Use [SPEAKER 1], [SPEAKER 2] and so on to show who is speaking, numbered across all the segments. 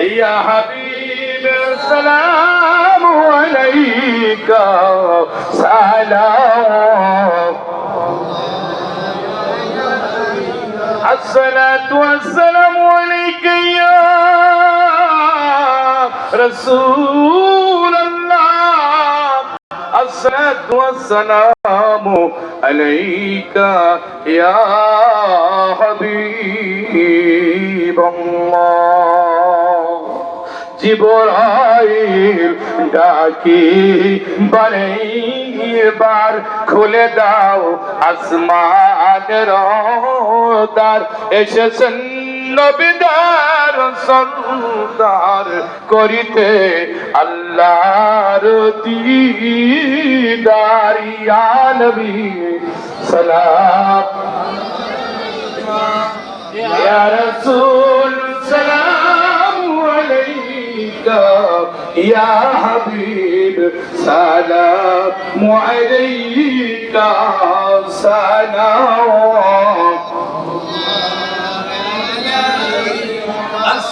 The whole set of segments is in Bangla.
[SPEAKER 1] يا حبيب السلام عليك. سلام. الصلاة والسلام عليك يا رسول والسلام عليك يا حبيب الله জিবরাইল ডাকি বারেবার খুলে দাও আসমানের দ্বার এসেছেন নবিদার সন্তার করিতে আল্লাহর দিদারিয়া নবী সালাম। ইয়া রাসূল সালাম আলাইকা, ইয়া হাবিব সালাম আলাইকা সালাম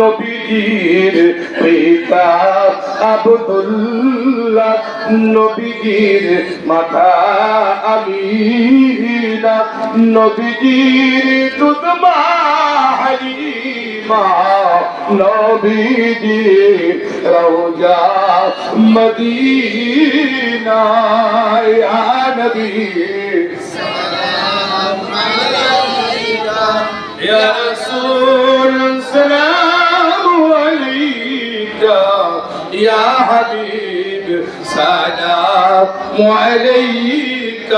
[SPEAKER 1] নবীজির পিতা আবদুল্লাহ, নবীজির মাথা আমিনা, নবীজির দুধমা হারিমা নবীজির রওজা মদিনা ইয়া নবী সালাম আলাইকা, ইয়া রাসূল। يا حبيب سلام عليك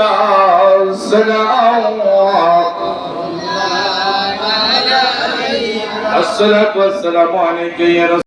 [SPEAKER 1] سلام الصلاة والسلام عليك يا رسول